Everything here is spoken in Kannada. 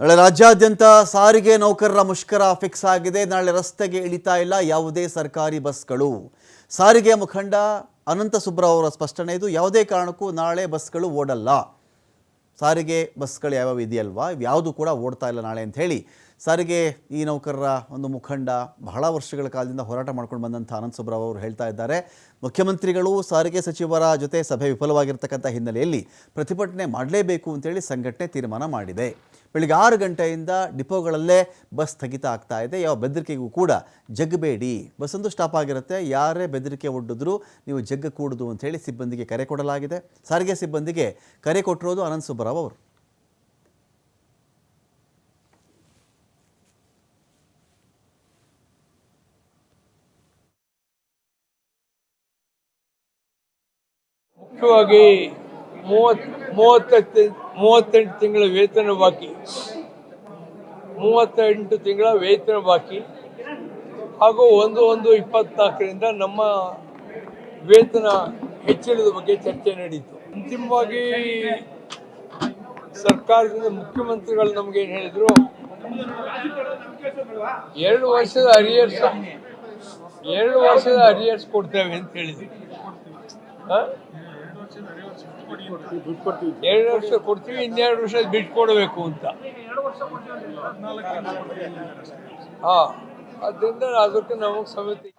ನಾಳೆ ರಾಜ್ಯಾದ್ಯಂತ ಸಾರಿಗೆ ನೌಕರರ ಮುಷ್ಕರ ಫಿಕ್ಸ್ ಆಗಿದೆ. ನಾಳೆ ರಸ್ತೆಗೆ ಇಳಿತಾ ಇಲ್ಲ ಯಾವುದೇ ಸರ್ಕಾರಿ ಬಸ್ಗಳು. ಸಾರಿಗೆ ಮುಖಂಡ ಅನಂತ ಸುಬ್ರಾವ್ ಅವರ ಸ್ಪಷ್ಟನೆ ಇದು. ಯಾವುದೇ ಕಾರಣಕ್ಕೂ ನಾಳೆ ಬಸ್ಗಳು ಓಡಲ್ಲ. ಸಾರಿಗೆ ಬಸ್ಗಳು ಯಾವ್ಯಾವ ಇದೆಯಲ್ವಾ? ಯಾವುದು ಕೂಡ ಓಡ್ತಾ ಇಲ್ಲ ನಾಳೆ ಅಂತ ಹೇಳಿ. ಸಾರಿಗೆ ಈ ನೌಕರರ ಒಂದು ಮುಖಂಡ ಬಹಳ ವರ್ಷಗಳ ಕಾಲದಿಂದ ಹೋರಾಟ ಮಾಡ್ಕೊಂಡು ಬಂದಂಥ ಅನಂತ ಸುಬ್ರಾವ್ ಅವರು ಹೇಳ್ತಾ ಇದ್ದಾರೆ. ಮುಖ್ಯಮಂತ್ರಿಗಳು, ಸಾರಿಗೆ ಸಚಿವರ ಜೊತೆ ಸಭೆ ವಿಫಲವಾಗಿರ್ತಕ್ಕಂಥ ಹಿನ್ನೆಲೆಯಲ್ಲಿ ಪ್ರತಿಭಟನೆ ಮಾಡಲೇಬೇಕು ಅಂತೇಳಿ ಸಂಘಟನೆ ತೀರ್ಮಾನ ಮಾಡಿದೆ. ಬೆಳಿಗ್ಗೆ ಆರು ಗಂಟೆಯಿಂದ ಡಿಪೋಗಳಲ್ಲೇ ಬಸ್ ಸ್ಥಗಿತ ಆಗ್ತಾ ಇದೆ. ಯಾವ ಬೆದರಿಕೆಗೂ ಕೂಡ ಜಗ್ಗಬೇಡಿ. ಬಸ್ ಒಂದು ಸ್ಟಾಪ್ ಆಗಿರುತ್ತೆ. ಯಾರೇ ಬೆದರಿಕೆ ಒಡ್ಡಿದ್ರು ನೀವು ಜಗ್ಗ ಕೂಡುದು ಅಂತ ಹೇಳಿ ಸಿಬ್ಬಂದಿಗೆ ಕರೆ ಕೊಡಲಾಗಿದೆ. ಸಾರಿಗೆ ಸಿಬ್ಬಂದಿಗೆ ಕರೆ ಕೊಟ್ಟಿರೋದು ಅನಂತ್ ಸುಬ್ಬರಾವ್ ಅವರು. ಮುಖ್ಯವಾಗಿ ಮೂವತ್ ಮೂವತ್ತೆಂಟು ಮೂವತ್ತೆಂಟು ತಿಂಗಳ ವೇತನ ಬಾಕಿ. ಮೂವತ್ತೆಂಟು ತಿಂಗಳ ವೇತನ ಬಾಕಿ. ಹಾಗೂ ಒಂದು ಒಂದು ಇಪ್ಪತ್ನಾಲ್ಕರಿಂದ ನಮ್ಮ ವೇತನ ಹೆಚ್ಚಳದ ಬಗ್ಗೆ ಚರ್ಚೆ ನಡೀತು. ಅಂತಿಮವಾಗಿ ಸರ್ಕಾರದಿಂದ ಮುಖ್ಯಮಂತ್ರಿಗಳು ನಮ್ಗೆ ಏನು ಹೇಳಿದ್ರು? ಎರಡು ವರ್ಷದ ಅರಿಯರ್ಸ್ ಎರಡು ವರ್ಷದ ಅರಿಯರ್ಸ್ ಕೊಡ್ತೇವೆ ಅಂತ ಹೇಳಿದ್ರು? ಎರಡು ವರ್ಷ ಕೊಡ್ತೀವಿ ಇನ್ನೆರಡು ವರ್ಷ ಬಿಟ್ಟು ಕೊಡಬೇಕು ಅಂತ. ಹಾ ಅದರಿಂದ ಅದಕ್ಕೆ ನಮಗೆ ಸಮಿತಿ